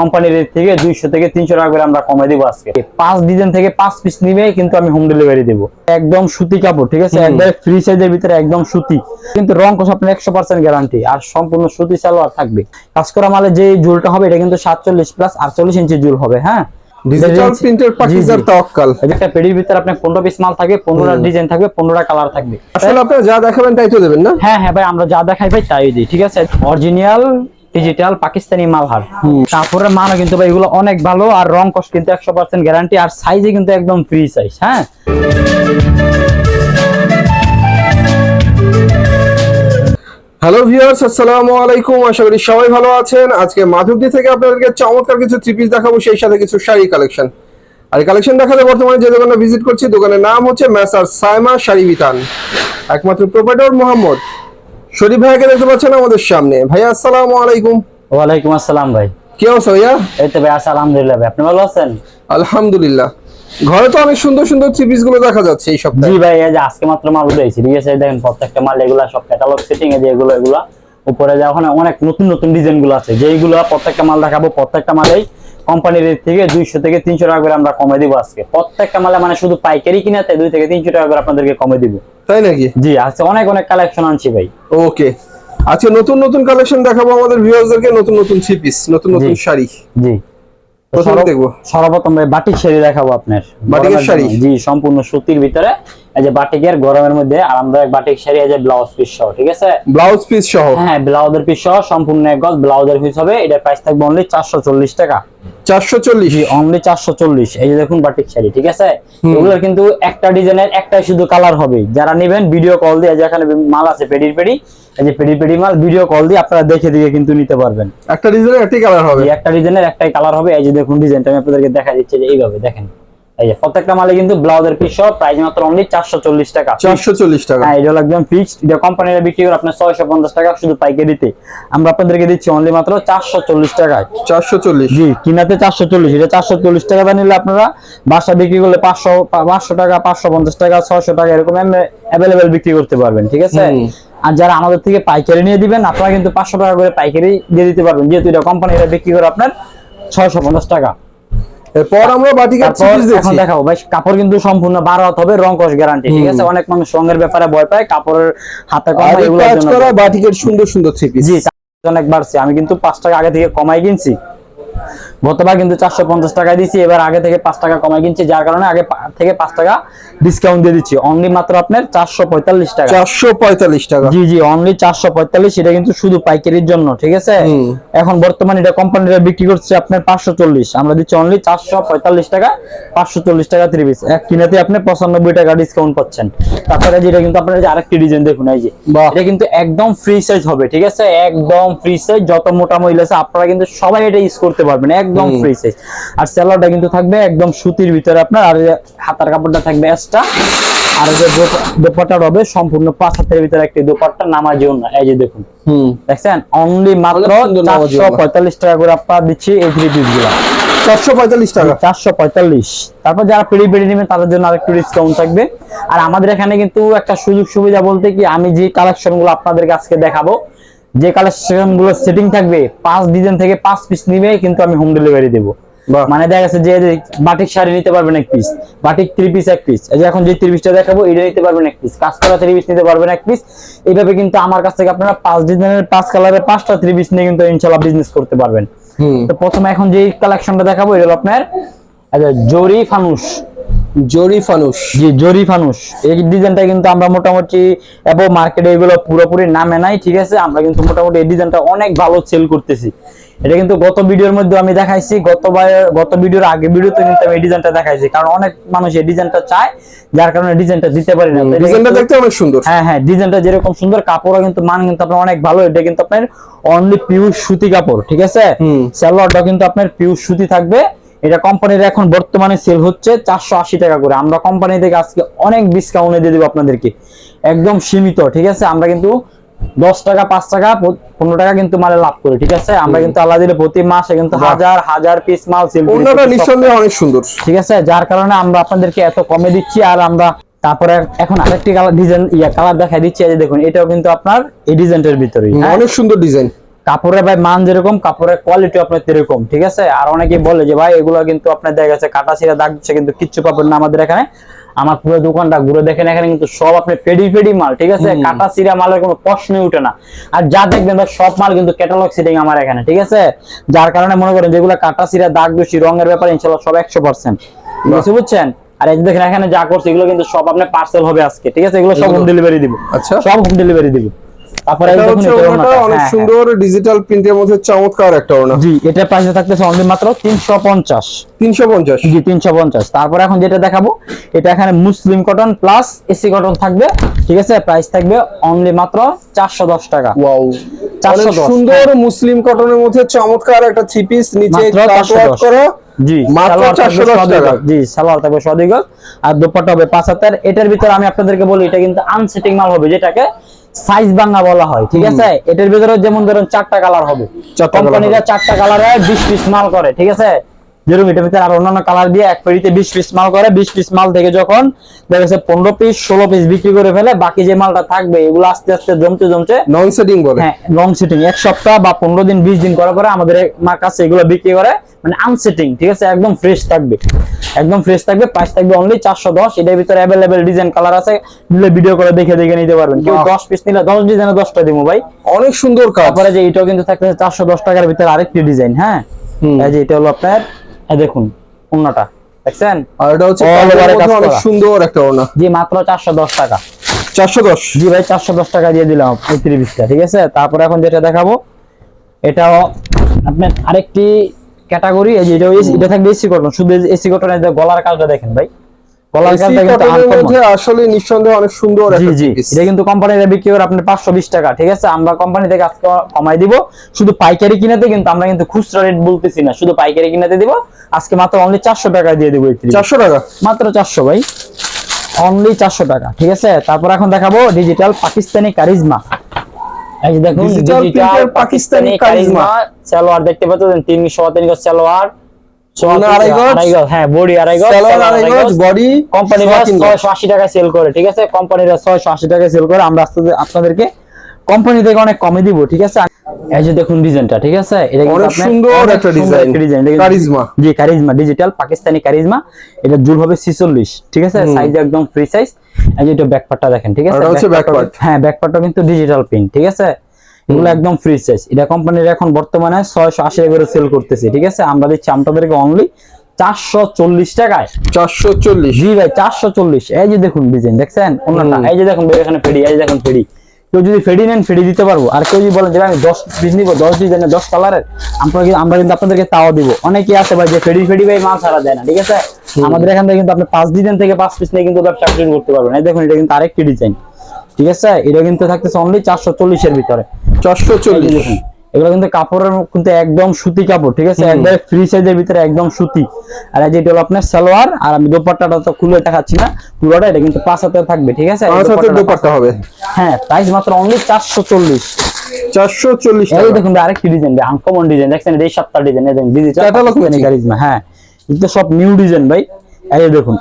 কোম্পানির রেট থেকে দুইশো থেকে তিনশো টাকা করে আমরা কমে দিব আজকে। পাঁচ ডিজাইন থেকে পাঁচ পিস নিবে কিন্তু আমি হোম ডেলিভারি দেবো। একদম সুতি কাপড় ঠিক আছে? একদম ফ্রি সাইজের ভিতরে একদম সুতি। কিন্তু রং কোষ আপনার একশো পার্সেন্ট গ্যারান্টি আর সম্পূর্ণ সুতি সালোয়ার থাকবে। কাজ করা মালে যে জুলটা হবে এটা কিন্তু সাতচল্লিশ প্লাস আটচল্লিশ ইঞ্চি জুল হবে হ্যাঁ? ডিজিটাল প্রিন্টের পাকিজার তাওয়াক্কাল। একটা পেডির ভিতরে আপনার পনেরো পিস মাল থাকবে পনেরোটা ডিজাইন থাকবে পনেরোটা কালার থাকবে। আসলে আপনারা যা দেখাবেন তাই তো দেবেন না? হ্যাঁ হ্যাঁ ভাই আমরা যা দেখাই ভাই তাই দিই ঠিক আছে? অরিজিনাল ডিজিটাল পাকিস্তানি মালহার কাপড়ের মানও কিন্তু ভাই এগুলো অনেক ভালো আর রং কস কিন্তু একশো পার্সেন্ট গ্যারান্টি আর সাইজে কিন্তু একদম ফ্রি সাইজ হ্যাঁ? হ্যালো ভিউয়ার্স আসসালামু আলাইকুম। আশা করি সবাই ভালো আছেন। আজকে মাধবদী থেকে আপনাদেরকে চমৎকার কিছু থ্রি পিস দেখাবো সেই সাথে কিছু শাড়ি কালেকশন আর কালেকশন দেখাতে বর্তমানে যে দোকানে ভিজিট করছি দোকানের নাম হচ্ছে মেসার সাইমা শাড়ি বিতান একমাত্র প্রোপাইটর মোহাম্মদ। শরীফ ভাইয়াকে দেখতে পাচ্ছেন আমাদের সামনে। ভাইয়া আসসালামু আলাইকুম। ওয়ালাইকুম আসসালাম ভাই। কি অবস্থা ভাইয়া? এই তো ভাই আলহামদুলিল্লাহ ভাই। আপনি ভালো আছেন? আলহামদুলিল্লাহ। ঘরে তো অনেক সুন্দর সুন্দর থ্রি পিসগুলো দেখা যাচ্ছে এই সপ্তাহে। জি ভাই এই যে আজকে মাত্র মাল উঠেছি ঠিক আছে দেখেন প্রত্যেকটা মাল এগুলা সব ক্যাটালগ সেটিং এ যে এগুলো এগুলা উপরে যে ওখানে অনেক নতুন নতুন ডিজাইনগুলো আছে। যেইগুলো প্রত্যেকটা মাল দেখাবো প্রত্যেকটা মালেই কোম্পানির রেট থেকে দুইশো থেকে তিনশো টাকা করে আমরা কমে দিব আজকে। প্রত্যেকটা মালে মানে শুধু পাইকারি কিনাতে দুই থেকে তিনশো টাকা করে আপনাদেরকে কমে দিব। তাই নাকি? জি আজকে অনেক অনেক কালেকশন আনছি ভাই। ওকে। আজকে নতুন নতুন কালেকশন দেখাবো আমাদের ভিউয়ার্সদেরকে নতুন নতুন থ্রি পিস নতুন নতুন। শাড়ি। জি। প্রথমে দেখব। সর্বপ্রথম ভাই বাটিক শাড়ি দেখাবো আপনার। বাটিকের শাড়ি? জি সম্পূর্ণ সুতির ভিতরে। এই যে বাটিকের গরমের মধ্যে আরামদায়ক বাটিক শাড়ি এই যে ব্লাউজ পিস সহ ঠিক আছে? ব্লাউজ পিস সহ? হ্যাঁ ব্লাউজের পিস সহ সম্পূর্ণ এক গজ ব্লাউজের পিস হবে। এটার প্রাইস থাকবে অনলি চারশো চল্লিশ টাকা। চারশো চল্লিশ। জি অনলি চারশো চল্লিশ। এই যে দেখুন বাটিক শাড়ি ঠিক আছে? এগুলোর কিন্তু একটা ডিজাইনের একটাই শুধু কালার হবে। যারা নেবেন ভিডিও কল দিয়ে যেখানে মাল আছে পেডির পেডি এই যে পেডি পেডি মাল ভিডিও কল দিয়ে আপনারা দেখে দিয়ে কিন্তু নিতে পারবেন। একটা ডিজাইনের একটি কালার হবে। একটা ডিজাইনের একটাই কালার হবে। এই যে দেখুন ডিজাইনটা আমি আপনাদেরকে দেখা দিচ্ছি যে এইভাবে দেখেন। এই যে প্রত্যেকটা মালে কিন্তু ব্লাউজের পিস সহ প্রাইস মাত্র অনলি চারশো চল্লিশ টাকা। চারশো চল্লিশ টাকা। হ্যাঁ এটা একদম ফিক্সড এটা কোম্পানিরা বিক্রি করে আপনার ছয়শো পঞ্চাশ টাকা শুধু পাইকারিতে। আমরা আপনাদেরকে দিচ্ছি অনলি মাত্র চারশো চল্লিশ টাকায়। চারশো চল্লিশ। জি কিনাতে চারশো চল্লিশ। এটা চারশো চল্লিশ টাকা দিয়ে নিলে আপনারা বাসা বিক্রি করলে পাঁচশো পাঁচশো টাকা পাঁচশো পঞ্চাশ টাকা ছয়শো টাকা এরকম অ্যাভেলেবেল বিক্রি করতে পারবেন ঠিক আছে? আর যারা আমাদের থেকে পাইকারি নিয়ে দিবেন আপনারা কিন্তু পাঁচশো টাকা করে পাইকারি দিয়ে দিতে পারবেন। যেহেতু এটা কোম্পানিরা বিক্রি করে আপনার ছয়শো পঞ্চাশ টাকা। এরপর আমরা বাটিকের থ্রি দিচ্ছি এখন দেখাবো ভাই কাপড় কিন্তু সম্পূর্ণ বারো হাত হবে রং কস গ্যারান্টি ঠিক আছে? অনেক মানুষ রঙের ব্যাপারে ভয় পায় কাপড়ের হাতে কম কাজ জন্য করা বাটিকের সুন্দর সুন্দর থ্রি পিস জি অনেক বাড়ছে। আমি কিন্তু পাঁচ টাকা আগে থেকে কমাই কিনছি। গতবার কিন্তু চারশো পঞ্চাশ টাকা দিচ্ছি এবার আগে থেকে পাঁচ টাকা কমাই কিনছি যার কারণে আগে থেকে পাঁচ টাকা ডিসকাউন্ট দিয়ে দিচ্ছি। অনলি মাত্র আপনার চারশো পঁয়তাল্লিশ টাকা। চারশো পঁয়তাল্লিশ টাকা। জি জি অনলি চারশো পঁয়তাল্লিশ এটা কিন্তু শুধু পাইকারির জন্য ঠিক আছে? এখন বর্তমানে এটা কোম্পানিরা বিক্রি করছে আপনার পাঁচশো চল্লিশ আমরা দিচ্ছি অনলি চারশো পঁয়তাল্লিশ টাকা পাঁচশো চল্লিশ টাকা থ্রি পিস এক কিনাতে আপনি পঁচানব্বই টাকা ডিসকাউন্ট পাচ্ছেন। তারপরে যেটা কিন্তু আপনার আরেকটি ডিজাইন দেখুন এই যে। এটা কিন্তু একদম ফ্রি সাইজ হবে ঠিক আছে? একদম ফ্রি সাইজ যত মোটা মহিলা আছে আপনারা কিন্তু সবাই এটা ইউজ করতে পারবেন। একদম ফ্রি সাইজ আর সেলারটা কিন্তু থাকবে একদম সুতির ভিতরে আপনার আর হাতার কাপড়টা থাকবে এক্সট্রা আর যে দোপ- দোপাট্টা হবে সম্পূর্ণ পাঁচ হাতের ভিতরে একটি দোপাট্টা নামাজিও না। এই যে দেখুন। হুম। দেখছেন? অনলি মাত্র নামাজি চারশো। পঁয়তাল্লিশ টাকা করে আপনার দিচ্ছি এই থ্রি পিসগুলা। চারশো পঁয়তাল্লিশ টাকা? চারশো পঁয়তাল্লিশ। তারপর যারা পেড়ি পেড়ি নেবেন তাদের জন্য আরেকটু ডিসকাউন্ট থাকবে। আর আমাদের এখানে কিন্তু একটা সুযোগ সুবিধা বলতে কি আমি যে কালেকশনগুলো আপনাদেরকে আজকে দেখাবো যে কালেকশনগুলো সেটিং থাকবে পাঁচ ডিজাইন থেকে পাঁচ পিস নিবে কিন্তু আমি হোম ডেলিভারি দেবো। মানে দেখা গেছে যে বাটিক শাড়ি নিতে পারবেন এক পিস বাটিক থ্রি পিস এক পিস এই যে এখন যে থ্রি পিসটা দেখাবো এটা নিতে পারবেন এক পিস কাজ করা থ্রি পিস নিতে পারবেন এক পিস এইভাবে কিন্তু আমার কাছ থেকে আপনারা পাঁচ ডিজাইনের পাঁচ কালারের পাঁচটা থ্রি পিস নিয়ে কিন্তু ইনশাল্লাহ বিজনেস করতে পারবেন। তো প্রথমে এখন যে কালেকশনটা দেখাবো এটা হলো আপনার আচ্ছা, জরি ফানুস জরি ফানুস জি জরি ফানুস এই ডিজাইনটা কিন্তু আমরা মোটামুটি এবং মার্কেটে এগুলো পুরোপুরি নামে নাই ঠিক আছে? আমরা কিন্তু মোটামুটি এই ডিজাইনটা অনেক ভালো সেল করতেছি। এটা কিন্তু গত ভিডিওর মধ্যে আমি দেখাইছি গতবার গত ভিডিওর আগে ভিডিওতে কিন্তু আমি এই ডিজাইনটা দেখাইছি কারণ অনেক মানুষ এই ডিজাইনটা চায় যার কারণে ডিজাইনটা দিতে পারি না। ডিজাইনটা দেখতে অনেক সুন্দর। হ্যাঁ হ্যাঁ ডিজাইনটা যেরকম সুন্দর কাপড়ও কিন্তু মান কিন্তু আপনার অনেক ভালো এটা কিন্তু আপনার অনলি পিওর সুতি কাপড় ঠিক আছে। কিন্তু আপনার পিওর সুতি থাকবে। এটা কোম্পানির এখন বর্তমানে সেল হচ্ছে চারশো আশি টাকা করে। আমরা কোম্পানি থেকে আজকে অনেক ডিসকাউন্টে দিয়ে দেবো আপনাদেরকে। একদম সীমিত ঠিক আছে? আমরা কিন্তু দশ টাকা পাঁচ টাকা পনেরো টাকা কিন্তু মালে লাভ করি ঠিক আছে? আমরা কিন্তু আল্লাহ দিলে প্রতি মাসে কিন্তু হাজার হাজার পিস মাল নিঃসন্দেহে অনেক সুন্দর। ঠিক আছে? যার কারণে আমরা আপনাদেরকে এত কমে দিচ্ছি আর আমরা তারপরে এখন আরেকটি কালার ডিজাইন ইয়া কালার দেখাই দিচ্ছি। দেখুন এটাও কিন্তু আপনার এই ডিজাইনটার ভিতরেই হ্যাঁ? অনেক সুন্দর ডিজাইন কাপড়ের ভাই মান যেরকম কাপড়ের কোয়ালিটি আপনার এরকম ঠিক আছে? আর অনেকে বলে যে ভাই এগুলো কিন্তু আপনার দেখা গেছে কাটা ছিঁড়া দাগ দিচ্ছে কিন্তু কিচ্ছু পাবেন না আমাদের এখানে। আমার পুরো দোকানটা ঘুরে দেখেন এখানে কিন্তু সব আপনি পেডি পেডি মাল ঠিক আছে? কাটা ছিঁড়া মালের কোনো প্রশ্নই উঠে না। আর যা দেখবেন ভাই সব মাল কিন্তু ক্যাটালগ সিটিং আমার এখানে ঠিক আছে? যার কারণে মনে করেন যেগুলো কাটা ছিঁড়া দাগ দোষী রঙের ব্যাপারে ইনশাল্লাহ সব একশো পার্সেন্ট বুঝছেন? আর এই যে দেখেন এখানে যা করছে এগুলো কিন্তু সব আপনার পার্সেল হবে আজকে ঠিক আছে? এগুলো সব হোম ডেলিভারি দিব। আচ্ছা। সব হোম ডেলিভারি দিব। তারপরে। অনেক হ্যাঁ, হ্যাঁ। সুন্দর ডিজিটাল প্রিন্টের মধ্যে চমৎকার একটা ওড়না। জি এটা প্রাইসে থাকতেছে অনলি মাত্র তিনশো পঞ্চাশ। তিনশো পঞ্চাশ। জি তিনশো পঞ্চাশ। তারপর এখন যেটা দেখাবো এটা এখানে muslin cotton plus AC cotton থাকবে ঠিক আছে? প্রাইস থাকবে অনলি মাত্র চারশো দশ টাকা। ওয়াও সুন্দর মুসলিম কটনের মধ্যে চমৎকার একটা থ্রি পিস নিচে মাত্র কাটওয়ার্ক করা জি মাত্র 410 টাকা। জি সালোয়ার থাকবে সদিগজ আর দোপাট্টা হবে পাঁচ হাতের। এটার ভিতরে আমি আপনাদেরকে বলি এটা কিন্তু আনসেটিং মাল হবে যেটাকে সাইজ বাঙ্গা বলা হয় ঠিক আছে? এটার ভিতরে যেমন ধরুন চারটা কালার হবে। কোম্পানিরা। চারটা কালারে বিশ পিস মাল করে ঠিক আছে? যেরকম এটার ভিতরে আর অন্যান্য কালার দিয়ে এক পেড়িতে বিশ পিস মাল করে বিশ পিস মাল থেকে যখন দেখা যাচ্ছে পনেরো পিস ষোলো পিস বিক্রি করে ফেলে বাকি যে মালটা থাকবে এগুলো আস্তে আস্তে জমতে জমতে নন সেটিং বলে। হ্যাঁ লং সিটিং এক সপ্তাহ বা পনেরো দিন বিশ দিন করার পরে আমাদের কাছে এগুলো বিক্রি করে মানে আনসেটিং ঠিক আছে? একদম ফ্রেশ থাকবে। একদম ফ্রেশ থাকবে প্রাইস থাকবে অনলি চারশো দশ। এটার ভিতরে অ্যাভেলেবেল ডিজাইন কালার আছে ভিডিও করে দেখে দেখে নিতে পারবেন। কেউ। দশ পিস নিলে দশ ডিজাইনে দশটা দিব ভাই। অনেক সুন্দর কাজ। তারপরে যে এটাও কিন্তু থাকবে চারশো দশ টাকার ভিতরে আরেকটি ডিজাইন হ্যাঁ? এই যে এটা হলো আপনার দেখুন অন্যটা দেখছেন? আর এটা হচ্ছে অনেক সুন্দর একটা ওড়না। জি মাত্র চারশো দশ টাকা। চারশো দশ। জি ভাই চারশো দশ টাকা দিয়ে দিলাম এই ত্রিশটা ঠিক আছে? তারপরে এখন যেটা দেখাবো এটাও আপনার আরেকটি ক্যাটাগরি এই যে এটা থাকবে এসি কটন। শুধু এসি কটনের যে গলার কাজটা দেখেন ভাই। গলার কাজটা কিন্তু কটনের মধ্যে আসলে নিঃসন্দেহে অনেক সুন্দর জি একটা জি। এটা কিন্তু কোম্পানিরা বিক্রি করে আপনার পাঁচশো বিশ টাকা ঠিক আছে? আমরা কোম্পানি থেকে আজকে কমাই দিব। শুধু পাইকারি কিনাতে কিন্তু আমরা কিন্তু খুচরা রেট বলতেছি না শুধু পাইকারি কিনাতে দিব। আজকে মাত্র অনলি চারশো টাকা দিয়ে দিব এই three piece। চারশো টাকা? মাত্র চারশো ভাই। অনলি চারশো টাকা ঠিক আছে? তারপর এখন দেখাবো ডিজিটাল পাকিস্তানি কারিজমা। এই যে দেখুন ডিজিটাল পাকিস্তানি পাকিস্তানি কারিজমা। সালোয়ার দেখতে পাচ্ছেন তিন সোয়া তিন গজ। সালোয়ার হ্যাঁ বডি আড়াই গজ। বডি কোম্পানিরা টাকা সেল করে ঠিক আছে? কোম্পানিরা টাকা সেল করে আমরা আপনাদেরকে কোম্পানি থেকে অনেক কমে দিব ঠিক আছে? এই যে দেখুন ডিজাইনটা ঠিক আছে? এটা কিন্তু অনেক সুন্দর একটা ডিজাইন একটা design charisma. G charisma digital Pakistani charisma. এটা জুল হবে 46 ঠিক আছে? সাইজ একদম ফ্রি সাইজ এই যে এটা ব্যাক পার্টটা দেখেন ঠিক আছে? এটা হচ্ছে ব্যাকপার্ট হ্যাঁ ব্যাক পার্টটা কিন্তু ডিজিটাল প্রিন্ট ঠিক আছে? এগুলো একদম ফ্রি সাইজ এটা কোম্পানির এখন বর্তমানে 680 করে সেল করতেছে ঠিক আছে? আমরা দিচ্ছি আপনাদেরকে অনলি 440 টাকায়। চারশো চল্লিশ। জি ভাই 440 এই যে দেখুন ডিজাইন দেখছেন? অন্যটা। এই যে দেখুন এখানে পেড়ি এই যে দেখুন ফেডি কেউ যদি ফেডি নেন ফেডি দিতে পারব। আর কেউ যদি বলেন যে আমি দশ পিস নিবো দশ ডিজাইনের দশ কালারের আমরা কিন্তু আমরা কিন্তু আপনাদেরকে তাও দিবো। অনেকেই আছে ভাই যে ফেডি ফেডি ভাই মাছ ছাড়া দেয় না ঠিক আছে? আমাদের এখান থেকে কিন্তু আপনি পাঁচ দিন থেকে পাঁচ পিস নিয়ে কিন্তু ব্যবসা শুরু করতে পারবেন। এই দেখুন এটা কিন্তু আরেকটি ডিজাইন ঠিক আছে? এটা কিন্তু থাকতেছে অনলি চারশো চল্লিশের ভিতরে। চারশো চল্লিশ। দেখুন, এগুলো কিন্তু কাপড়ের কিন্তু একদম সুতি কাপড় ঠিক আছে? একবারে ফ্রি সাইজের ভিতরে একদম সুতি। আর এই যে এটা হলো আপনার সালোয়ার আর আমি দোপাট্টাটা তো খুলে দেখাচ্ছি না পুরোটা এটা কিন্তু পাঁচ হাতে থাকবে ঠিক আছে? পাঁচ দোপাট্টা হবে। হ্যাঁ প্রাইস মাত্র অনলি চারশো চল্লিশ। চারশো চল্লিশ এই দেখুন আরেকটি ডিজাইন আনকমন ডিজাইন দেখছেন এই ডিজাইন এই দেখুন ডিজিটাল Catalog হ্যাঁ। এটা সব নিউ ডিজাইন ভাই। এই দেখুন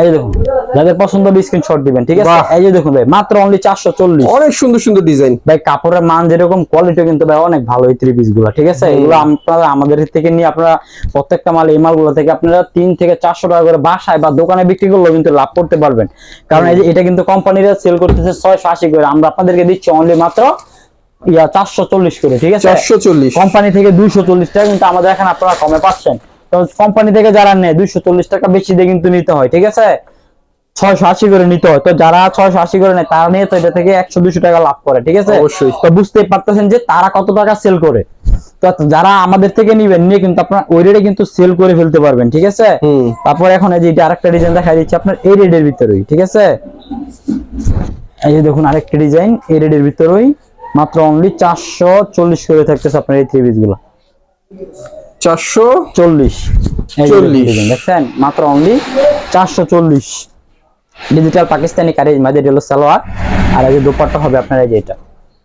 এই দেখুন যাদের পছন্দ হবে স্ক্রিনশট দিবেন ঠিক আছে? এই যে দেখুন ভাই মাত্র অনলি চারশো চল্লিশ। অনেক সুন্দর সুন্দর ডিজাইন ভাই কাপড়ের মান যেরকম কোয়ালিটি কিন্তু ভাই অনেক ভালো এই থ্রি পিসগুলো ঠিক আছে? এগুলো আপনারা আমাদের থেকে নিয়ে আপনারা প্রত্যেকটা মাল এই মালগুলো থেকে আপনারা তিন থেকে চারশো টাকা করে বাসায় বা দোকানে বিক্রি করলেও কিন্তু লাভ করতে পারবেন। কারণ এই যে এটা কিন্তু কোম্পানিরা সেল করতেছে ছয়শো আশি করে আমরা আপনাদেরকে দিচ্ছি অনলি মাত্র ইয়া চারশো চল্লিশ করে ঠিক আছে? চারশো চল্লিশ। কোম্পানি থেকে দুইশো চল্লিশ টাকা কিন্তু আমাদের এখানে আপনারা কমে পাচ্ছেন। কোম্পানি থেকে যারা নেয় দুইশো চল্লিশ টাকা বেশি দিয়ে কিন্তু নিতে হয় ঠিক আছে? ছয়শো আশি করে নিতে হয়। তো যারা ছয়শো আশি করে নেয় তারা নিয়ে তো এটা থেকে একশো দুশো টাকা লাভ করে ঠিক আছে? অবশ্যই। তো বুঝতেই পারতেছেন যে তারা কত টাকা সেল করে। তো যারা আমাদের থেকে নিবেন নিয়ে কিন্তু আপনার ওই রেটে কিন্তু সেল করে ফেলতে পারবেন ঠিক আছে? তারপর এখন এই যে এটা আরেকটা ডিজাইন দেখা দিচ্ছি আপনার এই রেডের ভিতরেই ঠিক আছে? এই যে দেখুন আরেকটা ডিজাইন এই রেডের ভিতরেই মাত্র অনলি চারশো চল্লিশ করে থাকতেছে আপনার এই থ্রি পিসগুলো। চারশো চল্লিশ। দেখছেন? মাত্র অনলি চারশো চল্লিশ। ডিজিটাল পাকিস্তানি হলো সালোয়ার আর এই যে দোপাট্টা হবে আপনার এই যে এটা।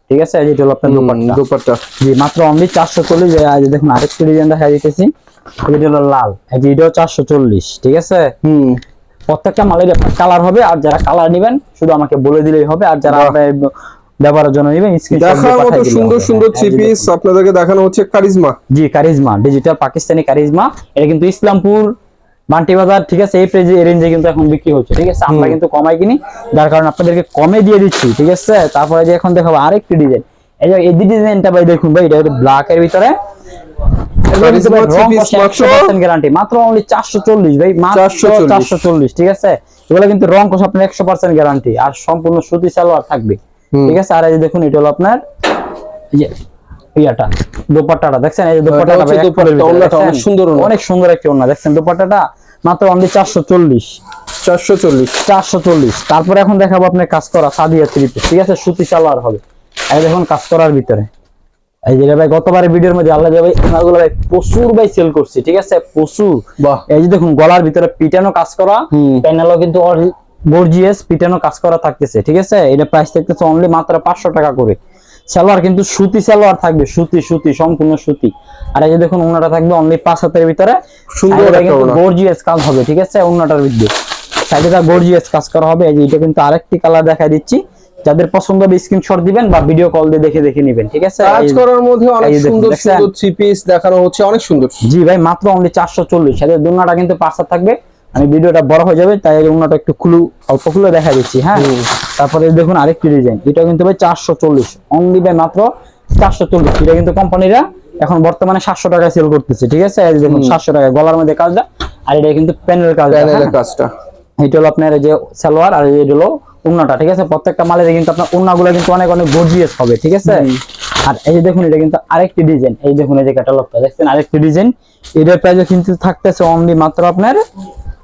ঠিক আছে? এই যে হলো আপনার দোপাট্টা। দোপাট্টা। জি মাত্র অনলি চারশো চল্লিশ। দেখুন আরেকটি ডিজাইন দেখা দিতেছি। এটা হলো লাল। এই যে এটাও চারশো চল্লিশ। ঠিক আছে? হুম। প্রত্যেকটা মালের কালার হবে। আর যারা কালার নেবেন শুধু আমাকে বলে দিলেই হবে। আর যারা। আপনার ব্যবহারের জন্য নেবেন দেখার মতো সুন্দর সুন্দর থ্রি পিস আপনাদেরকে দেখানো হচ্ছে charisma G charisma digital Pakistani charisma এটা কিন্তু ইসলামপুর বাজার ঠিক আছে? এই প্রাইজে রেঞ্জে কিন্তু এখন বিক্রি হচ্ছে ঠিক আছে? আমরা কিন্তু কমাই কিনি যার কারণে আপনাদেরকে কমে দিয়ে দিচ্ছি ঠিক আছে? তারপরে যে এখন দেখাবো আরেকটি ডিজাইন এই যে এই ডিজাইনটা ভাই দেখুন ভাই এটা ব্ল্যাক এর ভিতরে। মাত্র? গ্যারান্টি মাত্র অনলি চারশো চল্লিশ ভাই মাত্র 440 চারশো চল্লিশ ঠিক আছে? এগুলো কিন্তু রং কোষ আপনার একশো পার্সেন্ট গ্যারান্টি আর সম্পূর্ণ সুতি সালোয়ার থাকবে। ঠিক আছে? আর এই যে দেখুন এটা হলো আপনার ইয়াটা দোপাট্টাটা। দেখছেন? এই যে দোপাট্টাটা অনেক সুন্দর। অনেক সুন্দর একটি ওড়না দেখছেন দোপাট্টাটা মাত্র অনলি চারশো চল্লিশ। চারশো চল্লিশ। চারশো চল্লিশ। তারপরে এখন দেখাবো আপনার কাজ করা সাদিয়া থ্রি পিস ঠিক আছে? সুতি সালোয়ার হবে। এই দেখুন কাজ করার ভিতরে। এই যে ভাই গতবারের ভিডিওর মধ্যে আল্লাহ ভাই ওনাগুলো ভাই প্রচুর ভাই সেল করছি। ঠিক আছে? প্রচুর। বাহ। এই যে দেখুন গলার ভিতরে পিটানো কাজ করা। প্যানেলও কিন্তু গর্জিয়াস পিটানো কাজ করা থাকতেছে ঠিক আছে? এটা প্রাইস থাকতেছে অনলি মাত্র পাঁচশো টাকা করে। সালোয়ার কিন্তু সুতি সালোয়ার থাকবে সুতি সুতি সম্পূর্ণ সুতি। আর এই যে দেখুন ওনাটা থাকবে অনলি পাঁচ হাতের ভিতরে। সুন্দর। গর্জিয়াস কাজ হবে ঠিক আছে? ওনাটার ভিতরে। সাইডে তা গর্জিয়াস কাজ করা হবে। এই যে এটা কিন্তু আরেকটি কালার দেখাই দিচ্ছি। যাদের পছন্দ হবে স্ক্রিনশট দিবেন বা ভিডিও কল দিয়ে দেখে দেখে নেবেন ঠিক আছে? কাজ করার মধ্যে অনেক সুন্দর? সুন্দর থ্রি পিস দেখানো হচ্ছে অনেক সুন্দর। জি ভাই মাত্র অনলি চারশো চল্লিশ। সাথে দুনাটা কিন্তু পাঁচটা থাকবে। আমি ভিডিওটা বড় হয়ে যাবে তাই উন্নাটা একটু খুলু অল্প খুলে দেখা দিচ্ছি হ্যাঁ? তারপরে দেখুন আরেকটি ডিজাইন এটা কিন্তু ভাই চারশো চল্লিশ অনলি ভাই মাত্র চারশো চল্লিশ এটা কিন্তু কোম্পানিরা এখন বর্তমানে সাতশো টাকায় সেল করতেছে ঠিক আছে? দেখুন সাতশো টাকা গলার মধ্যে কাজটা আর এটা কিন্তু প্যানেল কাজ কাজটা। এটা হলো আপনার এই যে সালোয়ার আর এটা হলো উন্নাটা ঠিক আছে? প্রত্যেকটা মালের কিন্তু আপনার উন্নাগুলো কিন্তু অনেক অনেক গর্জিয়াস হবে ঠিক আছে? আর এই যে দেখুন এটা কিন্তু আরেকটি ডিজাইন এই দেখুন এই যে ক্যাটালগটা দেখছেন? আরেকটি ডিজাইন এটার প্রাইস কিন্তু থাকতেছে অনলি মাত্র আপনার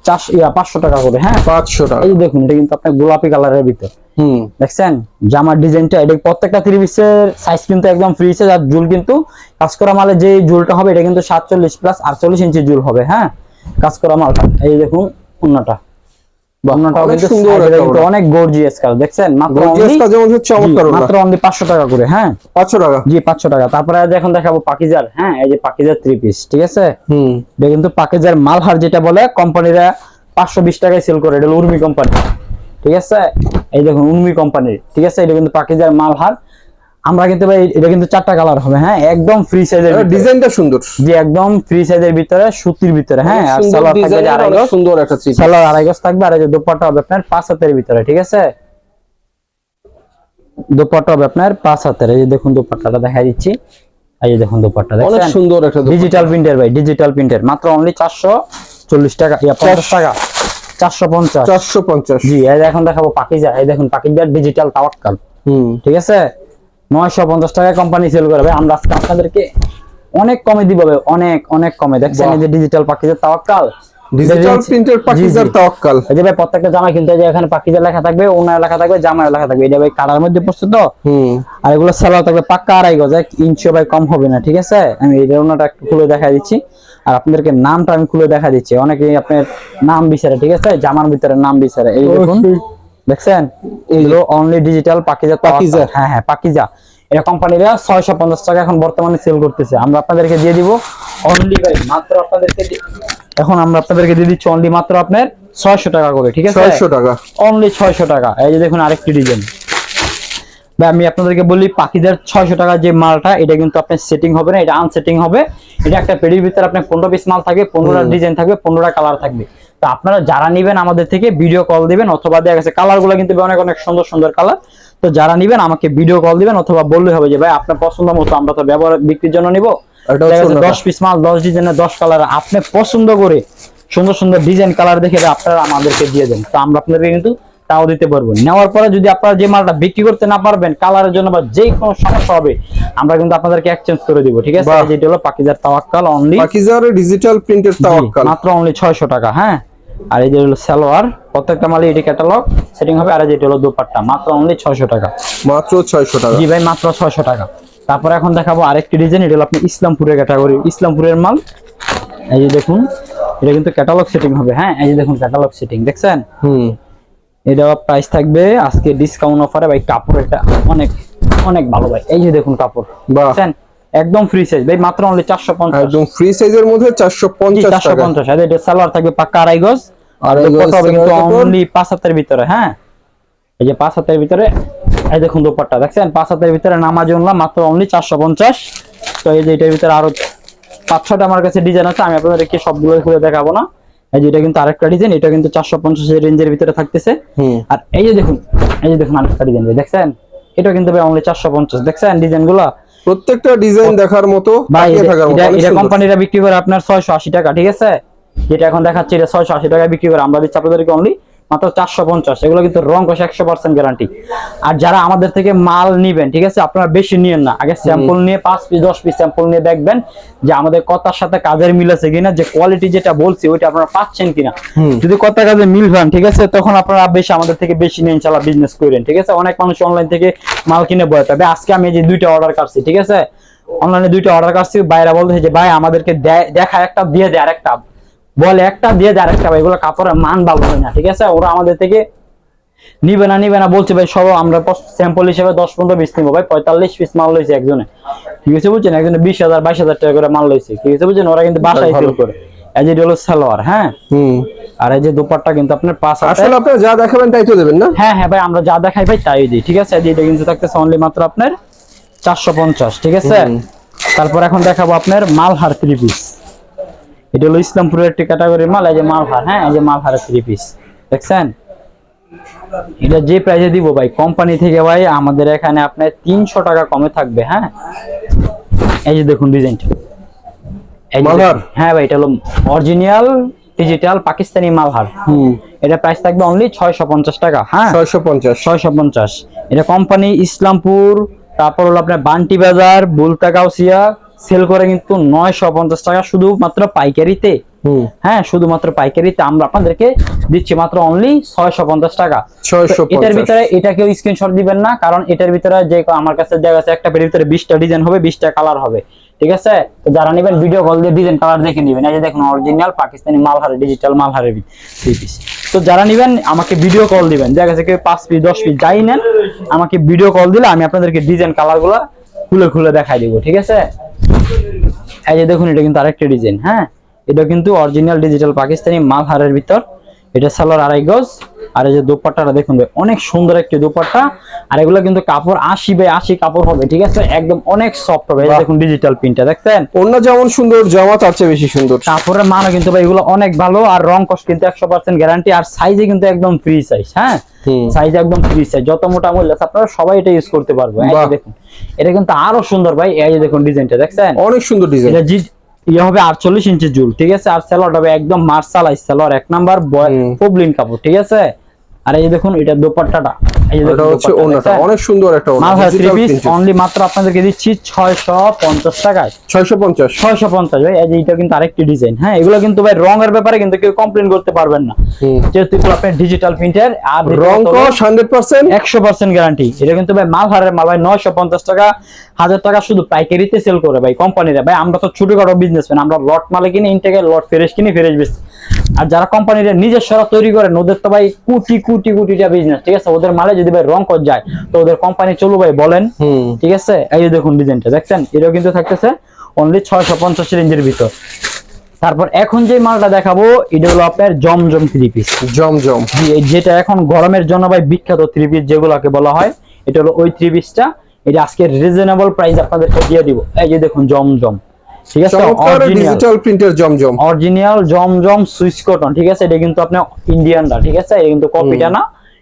চারশো পাঁচশো টাকা করে হ্যাঁ? পাঁচশো টাকা। এই দেখুন এটা কিন্তু আপনার গোলাপি কালারের ভিতর। হুম। দেখছেন? জামার ডিজাইনটা এটা প্রত্যেকটা থ্রি পিসের সাইজ কিন্তু একদম ফ্রি সাইজ আর জুল কিন্তু কাজ করা মালে যে জুলটা হবে এটা কিন্তু সাতচল্লিশ প্লাস আটচল্লিশ ইঞ্চি জুল হবে হ্যাঁ? কাজ করা মালটা এই দেখুন উন্নাটা বাহ, কিন্তু সুন্দর side এ একটা কিন্তু ওড়না। অনেক গর্জিয়াস কাজ দেখছেন? মাত্র গর্জিয়াস only- কাজের মধ্যে চমৎকার মাত্র অনলি পাঁচশো টাকা করে হ্যাঁ? টাকা। জি পাঁচশো টাকা। তারপরে আজ এখন দেখাবো পাকিজার হ্যাঁ? এই যে পাকিজার থ্রি পিস ঠিক আছে? হুম। এটা কিন্তু পাকিজার মালহার যেটা বলে কোম্পানিরা পাঁচশো বিশ টাকায় সেল করে। এটা উর্মি কোম্পানি ঠিক আছে? এই দেখুন উর্মি কোম্পানির ঠিক আছে? এটা কিন্তু পাকিজার মালহার। আমরা কিন্তু ভাই এটা কিন্তু চারটা কালার হবে হ্যাঁ? একদম ফ্রি সাইজের ডিজাইনটা সুন্দর। যে একদম ফ্রি সাইজের ভিতরে সুতির ভিতরে হ্যাঁ? আর সালোয়ার থাকবে যে আড়াই গজ। সুন্দর একটা থ্রি সালোয়ার আড়াই গজ থাকবে আর এই যে দোপাট্টা হবে আপনার পাঁচ হাতের ভিতরে ঠিক আছে? দোপাট্টা হবে আপনার পাঁচ হাতের এই যে দেখুন দোপাট্টাটা দেখাই দিচ্ছি। এই যে দেখুন দোপাট্টা দেখেন অনেক সুন্দর একটা। ডিজিটাল প্রিন্টের ভাই ডিজিটাল প্রিন্টের মাত্র অনলি চারশো চল্লিশ টাকা ইয়া পঞ্চাশ টাকা। চারশো পঞ্চাশ। চারশো পঞ্চাশ। জি এই যে এখন দেখাবো পাকিজা এই দেখুন পাকিজার ডিজিটাল তাওয়াক্কাল হুম। ঠিক আছে? নয়শো পঞ্চাশ টাকায় কোম্পানি সেল করবে। আমরা আজকে আপনাদেরকে অনেক কমে দিব অনেক অনেক কমে। দেখছেন এই যে ডিজিটাল পাকিজার তাওয়াক্কাল? ডিজিটাল প্রিন্টের জি, তাওয়াক্কাল। এই যে ভাই প্রত্যেকটা জামা কিন্তু যে এখানে পাকিজা লেখা থাকবে ওনার লেখা থাকবে জামার লেখা থাকবে। এটা ভাই কালার মধ্যে পড়ছে তো? হুম। আর এগুলো সালোয়ার থাকবে পাক্কা আড়াই গজ এক ইঞ্চিও ভাই কম হবে না ঠিক আছে? আমি এই ওনাটা একটু খুলে দেখা দিচ্ছি। আর আপনাদেরকে নামটা আমি খুলে দেখা দিচ্ছি। অনেকেই আপনার নাম বিচারে ঠিক আছে? জামার ভিতরে নাম বিচারে। এই দেখুন। দেখছেন? এগুলো অনলি ডিজিটাল পাকিজা পাকিজা। হ্যাঁ হ্যাঁ পাকিজা। এটা কোম্পানিরা ছয়শো পঞ্চাশ টাকা এখন বর্তমানে সেল করতেছে। আমরা আপনাদেরকে দিয়ে দিব অনলি ভাই মাত্র আপনাদেরকে এখন আমরা আপনাদেরকে দিয়ে দিচ্ছি অনলি মাত্র আপনার ছয়শো টাকা করে ঠিক আছে? ছয়শো টাকা। অনলি ছয়শো টাকা। এই যে দেখুন আরেকটি ডিজাইন ভাই আমি আপনাদেরকে বলি পাখিদের ছয়শো টাকা যে মালটা এটা কিন্তু আপনার সেটিং হবে না এটা আনসেটিং হবে। এটা একটা পেডির ভিতরে আপনার পনেরো পিস মাল থাকবে পনেরোটা ডিজাইন থাকবে পনেরোটা কালার থাকবে। তো আপনারা যারা নিবেন আমাদের থেকে ভিডিও কল দিবেন অথবা দেখা গেছে কালারগুলো কিন্তু অনেক অনেক সুন্দর সুন্দর কালার তো যারা নিবেন আমাকে ভিডিও কল দিবেন অথবা বললে হবে যে ভাই আপনার পছন্দ মতো আমরা তো ব্যবহার বিক্রির জন্য নিবো। দশ পিস মাল দশ ডিজাইনের দশ কালার আপনি পছন্দ করে সুন্দর সুন্দর ডিজাইন কালার দেখে আপনারা আমাদেরকে দিয়ে দেন। তো আমরা আপনাদেরকে কিন্তু তাও দিতে পারব। নেওয়ার পরে যদি আপনারা যে মালটা বিক্রি করতে না পারবেন কালারের জন্য বা যে কোনো সমস্যা হবে আমরা কিন্তু আপনাদেরকে এক্সচেঞ্জ করে দিব ঠিক আছে। যেটা হলো পাকিজার তাওয়াক্কাল অনলি পাকিজার ডিজিটাল প্রিন্টের তাওয়াক্কাল। মাত্র অনলি ছয়শো টাকা হ্যাঁ? আর এই যে হলো সালোয়ার প্রত্যেকটা মালে এটি ক্যাটালগ সেটিং হবে আর এই যেটা হলো দুপাট্টা মাত্র অনলি ছয়শো টাকা। মাত্র ছয়শো টাকা। জি ভাই মাত্র ছয়শো টাকা। তারপরে এখন দেখাবো আরেকটি ডিজাইন এটা হলো আপনি ইসলামপুরের ক্যাটাগরি ইসলামপুরের মাল। এই যে দেখুন এটা কিন্তু ক্যাটালগ সেটিং হবে হ্যাঁ? এই যে দেখুন ক্যাটালগ সেটিং দেখছেন? হুম। এটা প্রাইস থাকবে আজকে ডিসকাউন্ট অফারে ভাই কাপড় এটা অনেক অনেক ভালো ভাই। এই যে দেখুন কাপড় দেখছেন? একদম ফ্রি সাইজ ভাই মাত্র অনলি চারশো পঞ্চাশ। একদম ফ্রি সাইজের মধ্যে চারশো পঞ্চাশ চারশো টাকা। পঞ্চাশ। আর এটা সালোয়ার থাকবে পাক্কা আড়াই গজ। আর কত হবে কিন্তু। অনলি পাঁচ হাতের ভিতরে হ্যাঁ? এই যে পাঁচ হাতের ভিতরে এই দেখুন দোপাট্টা। দেখছেন? পাঁচ হাতের ভিতরে নামাজ উনলাম মাত্র অনলি চারশো পঞ্চাশ। তো এই যে এটার ভিতরে আরও পাঁচ ছটা আমার কাছে ডিজাইন আছে আমি আপনাদের আপনাদেরকে সবগুলো খুলে দেখাবো না। এই যে এটা কিন্তু আরেকটা ডিজাইন এটা কিন্তু চারশো পঞ্চাশ রেঞ্জের ভিতরে থাকতেছে। আর এই যে দেখুন এই যে দেখুন আরেকটা ডিজাইন ভাই দেখছেন? এটা কিন্তু ভাই অনলি চারশো পঞ্চাশ। দেখছেন ডিজাইনগুলা? প্রত্যেকটা ডিজাইন দেখার মতো এটা-। কোম্পানিটা বিক্রি করে আপনার ছয়শো আশি টাকা ঠিক আছে যেটা এখন দেখাচ্ছি এটা ছয়শো আশি টাকা বিক্রি করে আমরা দিচ্ছি আপনাদেরকে অনলি মাত্র চারশো পঞ্চাশ। এগুলো কিন্তু রং কষে একশো পার্সেন্ট গ্যারান্টি আর যারা আমাদের থেকে মাল নিবেন ঠিক আছে? আপনারা বেশি নিয়েন না। আগে স্যাম্পল নিয়ে পাঁচ পিস দশ পিস স্যাম্পল নিয়ে দেখবেন যে আমাদের কথার সাথে কাজের মিল আছে কিনা যে কোয়ালিটি যেটা বলছি ওইটা আপনারা পাচ্ছেন কিনা। যদি কথা কাজে মিল পান ঠিক আছে? তখন আপনারা বেশি আমাদের থেকে বেশি নিয়ে ইনশাল্লাহ বিজনেস করেন ঠিক আছে? অনেক মানুষ অনলাইন থেকে মাল কিনে বয়। তবে আজকে আমি যে দুইটা অর্ডার করছি ঠিক আছে? অনলাইনে দুইটা অর্ডার করছি বাইরে বলতেছে যে ভাই আমাদেরকে দেখা একটা দিয়ে দেয় আরেকটা। বলে একটা দিয়ে দেয় আরেকটা ভাই এগুলো কাপড়ের মান ভালো হয় না ঠিক আছে? ওরা আমাদের থেকে নিবে না নিবে না বলছে ভাই সব আমরা স্যাম্পল হিসেবে দশ পনেরো পিস নিবো ভাই পঁয়তাল্লিশ পিস মাল লইছে একজনে। ঠিক আছে বুঝছেন? একজনে বিশ হাজার বাইশ হাজার টাকা করে মাল লইছে ঠিক আছে বুঝছেন? ওরা কিন্তু বাসায়। সেল করে। এই যে হলো সালোয়ার হ্যাঁ? আর এই যে দুপাট্টা কিন্তু আপনার পাঁচ আসলে আপনারা যা দেখাবেন তাই তো দেবেন না? হ্যাঁ হ্যাঁ ভাই আমরা যা দেখাই ভাই তাই দিই ঠিক আছে? এটা কিন্তু থাকতেছে অনলি মাত্র আপনার চারশো পঞ্চাশ ঠিক আছে? তারপর এখন দেখাবো আপনার মালহার থ্রি পিস এটা হলো ইসলামপুরের একটি ক্যাটাগরির মাল এই যে মালহার হ্যাঁ? এই যে মালহারের থ্রি পিস দেখছেন? এটা যে প্রাইসে দিব ভাই কোম্পানি থেকে ভাই আমাদের এখানে আপনার তিনশো টাকা কমে থাকবে হ্যাঁ? এই যে দেখুন ডিজাইনটা মালহার? হ্যাঁ ভাই এটা হলো original digital Pakistani Malhar. Hmm. এটা প্রাইস থাকবে অনলি ছয়শো পঞ্চাশ টাকা হ্যাঁ? ছয়শো পঞ্চাশ। ছয়শো পঞ্চাশ। এটা কোম্পানি ইসলামপুর তারপর হলো আপনার বান্টি বাজার বুলতা গাউসিয়া সেল করে কিন্তু নয়শো পঞ্চাশ টাকা শুধুমাত্র পাইকারিতে। হ্যাঁ শুধুমাত্র পাইকারিতে আমরা আপনাদেরকে দিচ্ছি মাত্র অনলি ছয়শো পঞ্চাশ টাকা। এটার ভিতরে এটা কেউ স্ক্রিনশট দিবেন না কারণ এটার ভিতরে যে আমার কাছে দেখা যাচ্ছে একটা পেটের ভিতরে বিশটা ডিজাইন হবে বিশটা কালার হবে। ঠিক আছে? তো যারা নেবেন ভিডিও কল দিয়ে ডিজাইন কালার দেখে নেবেন। এই যে দেখুন অরিজিনাল পাকিস্তানি মালহারে ডিজিটাল থ্রি পিস তো যারা নেবেন আমাকে ভিডিও কল দিবেন। দেখা যাচ্ছে কেউ পাঁচ পিস দশ পিস যাই নেন আমাকে ভিডিও কল দিলে আমি আপনাদেরকে ডিজাইন কালার কালারগুলো খুলে খুলে দেখাই দিব। ঠিক আছে? এই যে দেখুন, এটা কিন্তু আরেকটা ডিজাইন হ্যাঁ? এটা কিন্তু অরিজিনাল ডিজিটাল পাকিস্তানি মালহারের ভিতর এটা সালোয়ার আড়াই গজ। আর এই যে দোপাট্টাটা দেখুন ভাই, অনেক সুন্দর একটি দোপাট্টা। আর এগুলো কিন্তু কাপড় আশি বাই আশি কাপড় হবে ঠিক আছে? একদম অনেক সফট হবে। দেখুন ডিজিটাল প্রিন্টটা দেখছেন? অন্য যেমন সুন্দর জামা তার চেয়ে বেশি সুন্দর। কাপড়ের মানও কিন্তু ভাই এগুলো অনেক ভালো আর রং কষ্ট কিন্তু একশো পার্সেন্ট গ্যারান্টি আর সাইজে কিন্তু একদম ফ্রি সাইজ হ্যাঁ। সাইজ একদম ফ্রি সাইজ যত মোটা মূল্য আপনারা সবাই এটা ইউজ করতে পারবে এই দেখুন এটা কিন্তু আরও সুন্দর ভাই এই যে দেখুন ডিজাইনটা দেখছেন? অনেক সুন্দর ডিজাইন ইয়ে হবে আটচল্লিশ ইঞ্চি জুল ঠিক আছে? আর সেলর হবে একদম মার্শালাইজ সেলর এক নাম্বার। পবলিন কাপড় ঠিক আছে? আর এই দেখুন এটা দোপাট্টাটা। এটা দেখুন হচ্ছে ওনাটা অনেক সুন্দর একটা ওনা থ্রি পিস অনলি মাত্র আপনাদেরকে দিচ্ছি ছয়শো পঞ্চাশ টাকায়। ছয়শো পঞ্চাশ। ছয়শো পঞ্চাশ ভাই এই কিন্তু আরেকটি ডিজাইন হ্যাঁ? এগুলো কিন্তু ভাই রঙের ব্যাপারে কিন্তু কেউ কমপ্লেন করতে পারবেন না। যেহেতু এগুলো আপনার ডিজিটাল প্রিন্টার আর রং কস হান্ড্রেড পার্সেন্ট একশো পার্সেন্ট গ্যারান্টি এটা কিন্তু ভাই মাল হারের মাল ভাই নয়শো পঞ্চাশ টাকা হাজার টাকা শুধু পাইকারিতে সেল করে ভাই কোম্পানিরা ভাই আমরা তো ছোটখাটো বিজনেসম্যান আমরা লট মালে কিনে ইনটেকে লট ফ্রেশ কিনে ফ্রেশ বেশি আর যারা কোম্পানিরা নিজস্বরা তৈরি করেন ওদের তো ভাই কোটি কোটি কোটিটা বিজনেস ঠিক আছে? ওদের মালে যদি ভাই রং কর যায় তো ওদের কোম্পানি চলো ভাই বলেন ঠিক আছে? এই যে দেখুন ডিজাইনটা দেখছেন? এটাও কিন্তু থাকতেছে অনলি ছয়শো পঞ্চাশ রেঞ্জের ভিতর। তারপর এখন যে মালটা দেখাবো এটা হলো আপনার জমজম থ্রি পিস জমজম। যেটা এখন গরমের জন্য ভাই বিখ্যাত থ্রি পিস যেগুলোকে বলা হয় এটা হলো ওই থ্রি পিসটা এটা আজকে রিজনেবল প্রাইস আপনাদেরকে দিয়ে দিব। এই যে দেখুন জমজম। ঠিক আছে? ডিজিটাল প্রিন্টের Zamzam. Original Zamzam swiss cotton ঠিক আছে? এটা কিন্তু আপনার ইন্ডিয়ানরা ঠিক আছে? এটা কিন্তু কপিটা না?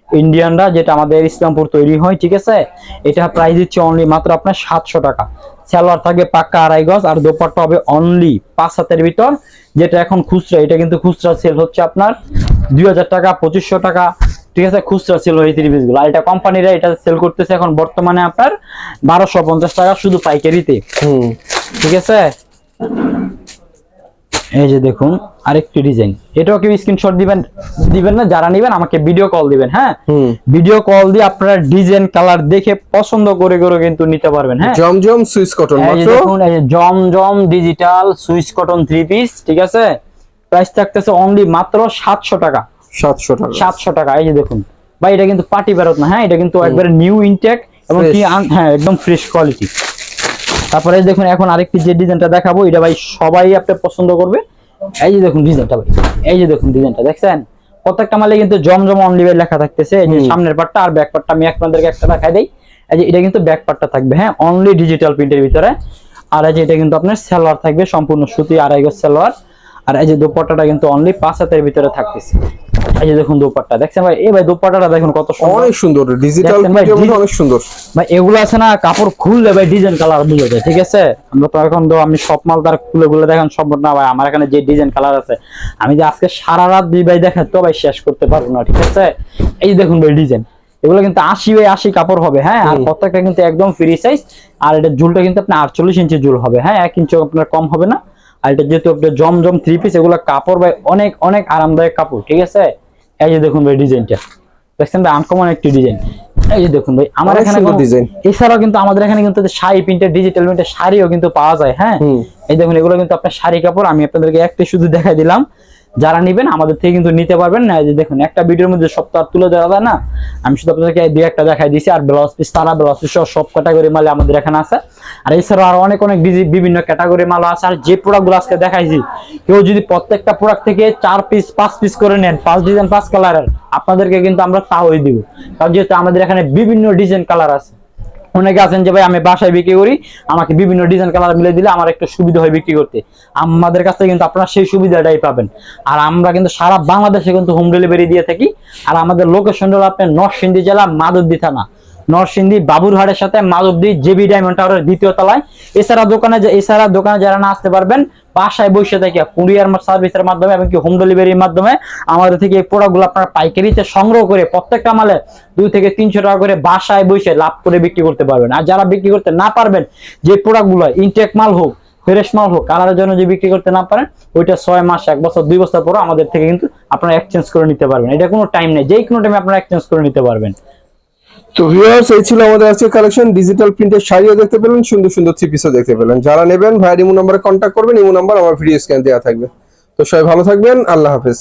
ইন্ডিয়ানরা যেটা আমাদের ইসলামপুর তৈরি হয় ঠিক আছে? এটা প্রাইস দিচ্ছে অনলি মাত্র আপনার সাতশো টাকা। সালোয়ার থাকবে পাক্কা আড়াই গজ আর দোপাট্টা হবে অনলি পাঁচ হাতের ভিতর যেটা এখন খুচরা। এটা কিন্তু খুচরা সেল হচ্ছে আপনার দুই হাজার টাকা পঁচিশশো টাকা ঠিক আছে? খুচরা সেল হয় থ্রি পিসগুলো আর এটা কোম্পানিরা এটা সেল করতেছে এখন বর্তমানে আপনার বারোশো পঞ্চাশ টাকা শুধু পাইকারিতে। ঠিক আছে? এই যে দেখুন আরেকটি ডিজাইন। এটাও কেউ স্ক্রিনশট দিবেন দিবেন না যারা নেবেন আমাকে ভিডিও কল দিবেন হ্যাঁ? ভিডিও কল দিয়ে আপনারা ডিজাইন কালার দেখে পছন্দ করে করে কিন্তু নিতে পারবেন হ্যাঁ? জমজম সুইস কটন দেখুন এই যে Zamzam digital swiss cotton three piece ঠিক আছে? প্রাইস থাকতেছে অনলি মাত্র সাতশো টাকা। সাতশো টাকা। সাতশো টাকা এই যে দেখুন। ভাই এটা কিন্তু পার্টি বেরোত না হ্যাঁ? এটা কিন্তু একবারে নিউ ইনটেক এবং কি হ্যাঁ একদম ফ্রেশ কোয়ালিটি তারপরে এই দেখুন এখন আরেকটি যে ডিজাইনটা দেখাবো এটা ভাই সবাই আপনি পছন্দ করবে। এই যে দেখুন ডিজাইনটা ভাই এই যে দেখুন ডিজাইনটা দেখছেন? প্রত্যেকটা মালে কিন্তু জমজম অনলি বাই লেখা থাকতেছে। এই যে সামনের পার্টটা আর ব্যাক পার্টটা আমি আপনাদেরকে একটা দেখাই দেই। এই যে এটা কিন্তু ব্যাক পার্টটা থাকবে হ্যাঁ? অনলি ডিজিটাল প্রিন্টের ভিতরে। আর এই যে এটা কিন্তু আপনার সালোয়ার থাকবে সম্পূর্ণ সুতি আড়াই গজ সালোয়ার আর এই যে দোপাট্টাটা কিন্তু অনলি পাঁচ হাতের ভিতরে থাকতেছে। এই যে দেখুন দোপাট্টা দেখছেন ভাই? এই ভাই দোপাট্টাটা দেখুন কত সুন্দর। অনেক সুন্দর ডিজিটাল ভাই, অনেক সুন্দর। ভাই এগুলো আছে না কাপড় খুললে ভাই ডিজাইন কালার যায় ঠিক আছে? আমরা তো এখন তো আমি সব মাল তার খুলে খুলে দেখেন সম্ভব না ভাই আমার এখানে যে ডিজাইন কালার আছে আমি যে আজকে সারা রাত দুই ভাই দেখেন তো ভাই শেষ করতে পারব না ঠিক আছে? এই যে দেখুন ভাই ডিজাইন এগুলো কিন্তু আশি বাই আশি কাপড় হবে হ্যাঁ? আর প্রত্যেকটা কিন্তু একদম ফ্রি সাইজ আর এটা ঝুলটা কিন্তু আপনার আটচল্লিশ ইঞ্চি ঝুল হবে হ্যাঁ? এক ইঞ্চি আপনার কম হবে না। আর এটা যেহেতু আপনার জমজম থ্রি পিস এগুলো কাপড় ভাই অনেক অনেক আরামদায়ক কাপড় ঠিক আছে? এই যে দেখুন ভাই ডিজাইনটা। দেখছেন ভাই আনকমন একটি ডিজাইন। এই যে দেখুন ভাই আমার এখানে ডিজাইন। এছাড়াও কিন্তু আমাদের এখানে কিন্তু শাড়ি প্রিন্টের ডিজিটাল প্রিন্টের শাড়িও কিন্তু পাওয়া যায় হ্যাঁ? এই দেখুন এগুলো কিন্তু আপনার শাড়ি কাপড় আমি আপনাদেরকে একটি শুধু দেখাই দিলাম। যারা নেবেন আমাদের থেকে কিন্তু নিতে পারবেন। না যে দেখুন, একটা ভিডিওর মধ্যে সব তো আর তুলে দেওয়া যায় না। আমি শুধু আপনাদেরকে দুই একটা দেখাই দিয়েছি, আর ব্লাউজ পিস তারা ব্লাউজ পিস সব ক্যাটাগরি মালে আমাদের এখানে আছে। আর এছাড়াও আরও অনেক অনেক বিভিন্ন ক্যাটাগরি মাল আছে। আর যে প্রোডাক্টগুলো আজকে দেখাইছি, কেউ যদি প্রত্যেকটা প্রোডাক্ট থেকে চার পিস পাঁচ পিস করে নেন, পাঁচ ডিজাইন পাঁচ কালারের আপনাদেরকে কিন্তু আমরা তাওই দিব। কারণ যেহেতু আমাদের এখানে বিভিন্ন ডিজাইন কালার আছে। অনেকে আছেন যে, ভাই, আমি বাসায় বিক্রি করি। আমাকে বিভিন্ন ডিজাইন কালার মিলে দিলে আমার একটু সুবিধা হয় বিক্রি করতে। আমাদের কাছে কিন্তু আপনারা সেই সুবিধাটাই পাবেন। আর আমরা কিন্তু সারা বাংলাদেশে কিন্তু হোম ডেলিভারি দিয়ে থাকি। আর আমাদের লোকেশন হলো আপনার নরসিংদী জেলা মাদুদ্দি থানা। নরসিংদী বাবুরহাটের সাথে মাধবদী জেবি ডায়মন্ড টাওয়ারের দ্বিতীয় তলায়। এছাড়া দোকানে এছাড়া দোকানে যারা না আসতে পারবেন বাসায় বসে থেকে কুরিয়ার সার্ভিসের মাধ্যমে এবং কি হোম ডেলিভারির মাধ্যমে আমাদের থেকে এই প্রোডাক্টগুলো আপনারা পাইকারিতে সংগ্রহ করে প্রত্যেকটা মালে দুই থেকে তিনশো টাকা করে বাসায় বসে লাভ করে বিক্রি করতে পারবেন। আর যারা বিক্রি করতে না পারবেন, যে প্রোডাক্টগুলো ইনটেক মাল হোক ফ্রেশ মাল হোক কালারের জন্য যে বিক্রি করতে না পারেন, ওইটা ছয় মাস, এক বছর, দুই বছর পরে আমাদের থেকে কিন্তু আপনারা এক্সচেঞ্জ করে নিতে পারবেন। এটা কোনো টাইম নেই যে কোনো টাইমে আপনারা এক্সচেঞ্জ করে নিতে পারবেন। তো ভিউয়ার্স এই ছিল আমাদের আজকে কালেকশন ডিজিটাল প্রিন্টের শাড়িও দেখতে পেলেন, সুন্দর সুন্দর থ্রি পিসও দেখতে পেলেন। যারা নেবেন, ভাইয়ের ইমো নাম্বারে কন্ট্যাক্ট করবেন, ইমো নাম্বার আমার ভিডিও স্ক্যান দেওয়া থাকবে। তো সবাই ভালো থাকবেন, আল্লাহ হাফেজ।